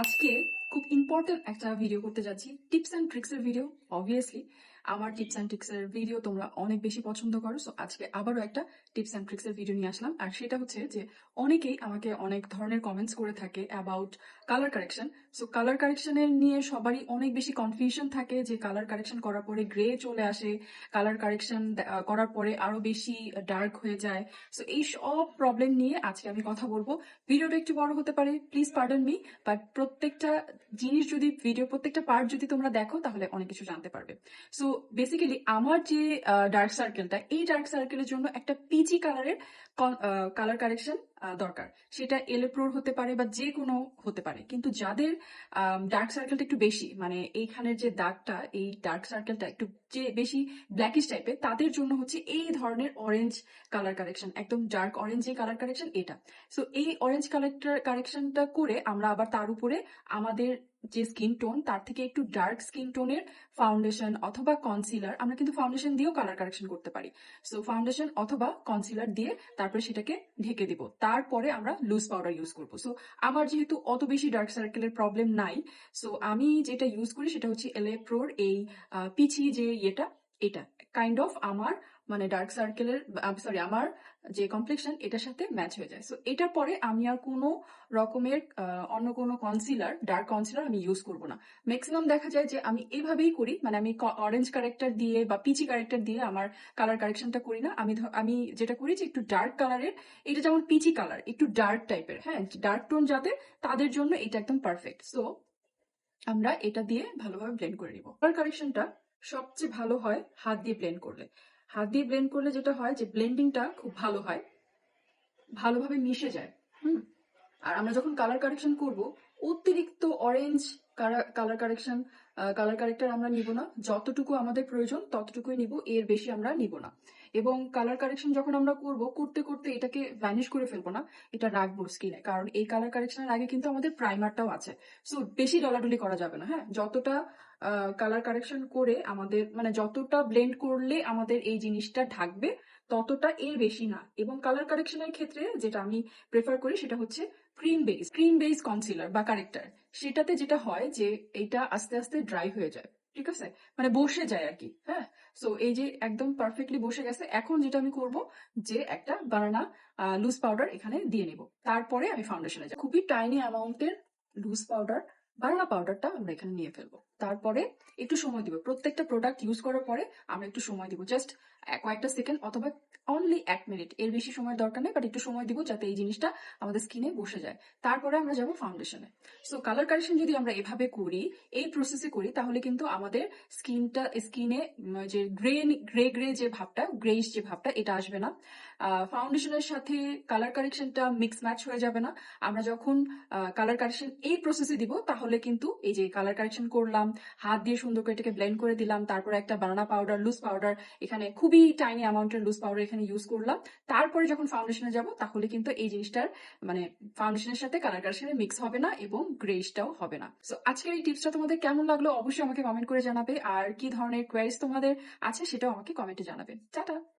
আজকে খুব ইম্পর্টেন্ট একটা ভিডিও করতে যাচ্ছি টিপস অ্যান্ড ট্রিক্সের ভিডিও অবভিয়াসলি আমার টিপস অ্যান্ড ট্রিক্স এর ভিডিও তোমরা অনেক বেশি পছন্দ করো সো আজকে আবারও একটা টিপস অ্যান্ড ট্রিক্স এর ভিডিও নিয়ে আসলাম। আর সেটা হচ্ছে যে, অনেকেই আমাকে অনেক ধরনের কমেন্টস করে থাকে about colour correction so colour কারেকশনের নিয়ে সবারই অনেক বেশি কনফিউশন থাকে যে কালার কারেকশন করার পরে গ্রে চলে আসে কালার কারেকশন করার পরে আরও বেশি ডার্ক হয়ে যায়। সো এই সব প্রবলেম নিয়ে আজকে আমি কথা বলব। ভিডিওটা একটু বড় হতে পারে প্লিজ পার্ডন মি বাট প্রত্যেকটা জিনিস যদি ভিডিও প্রত্যেকটা পার্ট যদি তোমরা দেখো, তাহলে অনেক কিছু জানতে পারবে। সো বেসিক্যালি আমার যে ডার্ক সার্কেলটা এই ডার্ক সার্কেলের জন্য একটা পিচি কালারের কালার কারেকশন দরকার। সেটা এলেপ্রোর হতে পারে বা যে কোনো হতে পারে। কিন্তু যাদের ডার্ক সার্কেলটা একটু বেশি মানে এইখানের যে দাগটা, এই ডার্ক সার্কেলটা একটু যে বেশি ব্ল্যাকিশ টাইপের তাদের জন্য হচ্ছে এই ধরনের অরেঞ্জ কালার কারেকশন একদম ডার্ক অরেঞ্জ যে কালার কারেকশন এটা। সো এই অরেঞ্জ কালারটার কারেকশনটা করে আমরা আবার তার উপরে আমাদের যে স্কিন টোন তার থেকে একটু ডার্ক স্কিন টোনের ফাউন্ডেশন অথবা কনসিলার আমরা কিন্তু ফাউন্ডেশন দিয়েও কালার কারেকশন করতে পারি। সো ফাউন্ডেশন অথবা কনসিলার দিয়ে তারপরে সেটাকে ঢেকে দিব। তারপরে আমরা লুজ পাউডার ইউজ করব। সো আমার যেহেতু অত বেশি ডার্ক সার্কেলের প্রবলেম নাই সো আমি যেটা ইউজ করি সেটা হচ্ছে এলেপ্রোর এই পিছি যে ইয়েটা এটা কাইন্ড অফ আমার মানে ডার্ক সার্কেলের সরি আমার যে কমপ্লেকশন এটার সাথে ম্যাচ হয়ে যায়। সো এটার পরে আমি আর কোনো রকমের অন্য কোনো কনসিলার ডার্ক কনসিলার আমি ইউজ করব না। ম্যাক্সিমাম দেখা যায় যে আমি এভাবেই করি মানে আমি অরেঞ্জ কারেক্টার দিয়ে বা পিচি কারেক্টার দিয়ে আমার কালার কারেকশনটা করি না। আমি আমি যেটা করি যে একটু ডার্ক কালারের এটা যেমন পিচি কালার একটু ডার্ক টাইপের হ্যাঁ ডার্ক টোন যাতে তাদের জন্য এটা একদম পারফেক্ট সো আমরা এটা দিয়ে ভালোভাবে ব্লেন্ড করে নিব। কালার কারেকশনটা সবচেয়ে ভালো হয় হাত দিয়ে ব্লেন্ড করলে। হাত দিয়ে ব্লেন্ড করলে যেটা হয় যে ব্লেন্ডিংটা খুব ভালো হয়, ভালোভাবে মিশে যায়, হুম? আর আমরা যখন কালার কারেকশন করব, অতিরিক্ত orange colour correction colour corrector আমরা নিব না। যতটুকু আমাদের প্রয়োজন, ততটুকুই নিব, এর বেশি আমরা নিব না। এবং কালার কারেকশন যখন আমরা করব, করতে করতে এটাকে ভ্যানিশ করে ফেলব না, এটা রাখব স্কিনে কারণ এই কালার কারেকশনের আগে কিন্তু আমাদের প্রাইমারটাও আছে। সো বেশি ডলাডলি করা যাবে না হ্যাঁ? যতটা কালার কারেকশন করে আমাদের মানে যতটা ব্লেন্ড করলে আমাদের এই জিনিসটা ঢাকবে, ততটা এর বেশি না। এবং কালার কারেকশনের ক্ষেত্রে যেটা আমি প্রেফার করি সেটা হচ্ছে cream base cream base concealer বা কারেক্টার সেটাতে যেটা হয় যে, এটা আস্তে আস্তে ড্রাই হয়ে যায়। ঠিক আছে? মানে বসে যায় আর কি হ্যাঁ? সো এই যে একদম পারফেক্টলি বসে গেছে, এখন যেটা আমি করব যে একটা বানানা লুজ পাউডার এখানে দিয়ে নিব। তারপরে আমি ফাউন্ডেশনে যাই খুবই টাইনি অ্যামাউন্টের লুজ পাউডার বানানা পাউডারটা আমরা এখানে নিয়ে ফেলব। তারপরে একটু সময় দিব। প্রত্যেকটা প্রোডাক্ট ইউজ করার পরে আমরা একটু সময় দিব। জাস্ট কয়েকটা সেকেন্ড অথবা অনলি এক মিনিট এর বেশি সময় দরকার নেই বাট একটু সময় দিব যাতে এই জিনিসটা আমাদের স্কিনে বসে যায়। তারপরে আমরা যাব ফাউন্ডেশনে সো কালার কারেকশন যদি আমরা এভাবে করি, এই প্রসেসে করি, তাহলে কিন্তু আমাদের স্কিনটা স্কিনে যে গ্রে গ্রে গ্রে যে ভাবটা গ্রেইশ যে ভাবটা, এটা আসবে না। ফাউন্ডেশনের সাথে কালার কারেকশনটা মিক্স ম্যাচ হয়ে যাবে না। আমরা যখন কালার কারেকশন এই প্রসেসে দিব, তাহলে কিন্তু এই যে কালার কারেকশন করলাম হাত দিয়ে সুন্দর করে এটাকে ব্লেন্ড করে দিলাম, তারপরে একটা বানানা পাউডার লুজ পাউডার এখানে খুবই টাইনি অ্যামাউন্টের লুজ পাউডার এখানে ইউজ করলাম। তারপরে যখন ফাউন্ডেশনে যাব, তাহলে কিন্তু এই জিনিসটার মানে ফাউন্ডেশনের সাথে কালার কারেকশনে মিক্স হবে না এবং গ্রেসটাও হবে না। সো আজকের এই টিপসটা তোমাদের কেমন লাগল অবশ্যই আমাকে কমেন্ট করে জানাবে। আর কি ধরনের কোয়ারিজ তোমাদের আছে সেটাও আমাকে কমেন্টে জানাবে। টাটা!